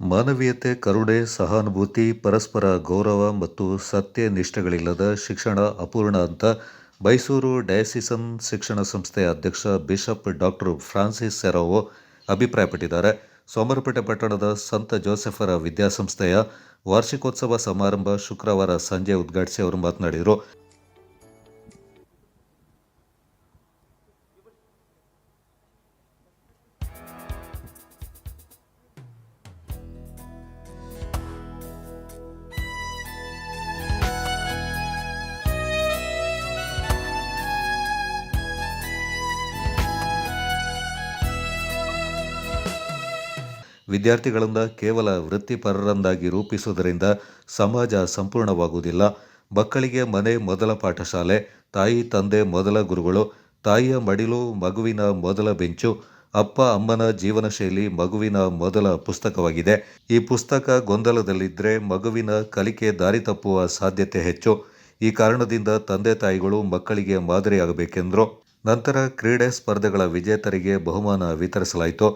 ಮಾನವೀಯತೆ, ಕರುಣೆ, ಸಹಾನುಭೂತಿ, ಪರಸ್ಪರ ಗೌರವ ಮತ್ತು ಸತ್ಯ ನಿಷ್ಠೆಗಳಿಲ್ಲದ ಶಿಕ್ಷಣ ಅಪೂರ್ಣ ಅಂತ ಮೈಸೂರು ಡಯಸಿಸನ್ ಶಿಕ್ಷಣ ಸಂಸ್ಥೆಯ ಅಧ್ಯಕ್ಷ ಬಿಷಪ್ ಡಾಕ್ಟರ್ ಫ್ರಾನ್ಸಿಸ್ ಸೆರೋವೊ ಅಭಿಪ್ರಾಯಪಟ್ಟಿದ್ದಾರೆ. ಸೋಮರಪೇಟೆ ಪಟ್ಟಣದ ಸಂತ ಜೋಸೆಫರ ವಿದ್ಯಾಸಂಸ್ಥೆಯ ವಾರ್ಷಿಕೋತ್ಸವ ಸಮಾರಂಭ ಶುಕ್ರವಾರ ಸಂಜೆ ಉದ್ಘಾಟಿಸಿ ಅವರು ಮಾತನಾಡಿದರು. ವಿದ್ಯಾರ್ಥಿಗಳಿಂದ ಕೇವಲ ವೃತ್ತಿಪರರನ್ನಾಗಿ ರೂಪಿಸುವುದರಿಂದ ಸಮಾಜ ಸಂಪೂರ್ಣವಾಗುವುದಿಲ್ಲ. ಮಕ್ಕಳಿಗೆ ಮನೆ ಮೊದಲ ಪಾಠಶಾಲೆ, ತಾಯಿ, ತಂದೆ ಮೊದಲ ಗುರುಗಳು, ತಾಯಿಯ ಮಡಿಲು, ಮಗುವಿನ ಮೊದಲ ಬೆಂಚು, ಅಪ್ಪ, ಅಮ್ಮನ ಜೀವನ ಶೈಲಿ ಮಗುವಿನ ಮೊದಲ ಪುಸ್ತಕವಾಗಿದೆ. ಈ ಪುಸ್ತಕ ಗೊಂದಲದಲ್ಲಿದ್ದರೆ ಮಗುವಿನ ಕಲಿಕೆ ದಾರಿ ತಪ್ಪುವ ಸಾಧ್ಯತೆ ಹೆಚ್ಚು. ಈ ಕಾರಣದಿಂದ ತಂದೆ ತಾಯಿಗಳು ಮಕ್ಕಳಿಗೆ ಮಾದರಿಯಾಗಬೇಕೆಂದರು. ನಂತರ ಕ್ರೀಡೆ ಸ್ಪರ್ಧೆಗಳ ವಿಜೇತರಿಗೆ ಬಹುಮಾನ ವಿತರಿಸಲಾಯಿತು.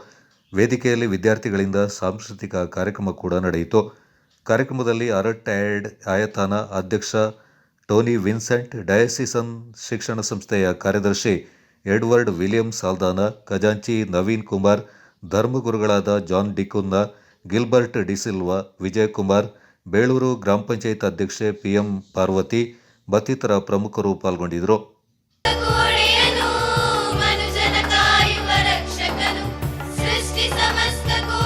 ವೇದಿಕೆಯಲ್ಲಿ ವಿದ್ಯಾರ್ಥಿಗಳಿಂದ ಸಾಂಸ್ಕೃತಿಕ ಕಾರ್ಯಕ್ರಮ ಕೂಡ ನಡೆಯಿತು. ಕಾರ್ಯಕ್ರಮದಲ್ಲಿ ಅರಟ್ಯಾಡ್ ಆಯತಾನ ಅಧ್ಯಕ್ಷ ಟೋನಿ ವಿನ್ಸೆಂಟ್, ಡಯಸಿಸನ್ ಶಿಕ್ಷಣ ಸಂಸ್ಥೆಯ ಕಾರ್ಯದರ್ಶಿ ಎಡ್ವರ್ಡ್ ವಿಲಿಯಂ ಸಾಲ್ದಾನ, ಖಜಾಂಚಿ ನವೀನ್ ಕುಮಾರ್, ಧರ್ಮಗುರುಗಳಾದ ಜಾನ್ ಡಿಕುನ್ನ, ಗಿಲ್ಬರ್ಟ್ ಡಿಸಿಲ್ವಾ ವಿಜಯಕುಮಾರ್, ಬೇಳೂರು ಗ್ರಾಮ ಪಂಚಾಯತ್ ಅಧ್ಯಕ್ಷೆ ಪಿಎಂ ಪಾರ್ವತಿ ಮತ್ತಿತರ ಪ್ರಮುಖರು ಪಾಲ್ಗೊಂಡಿದ್ದರು. Just the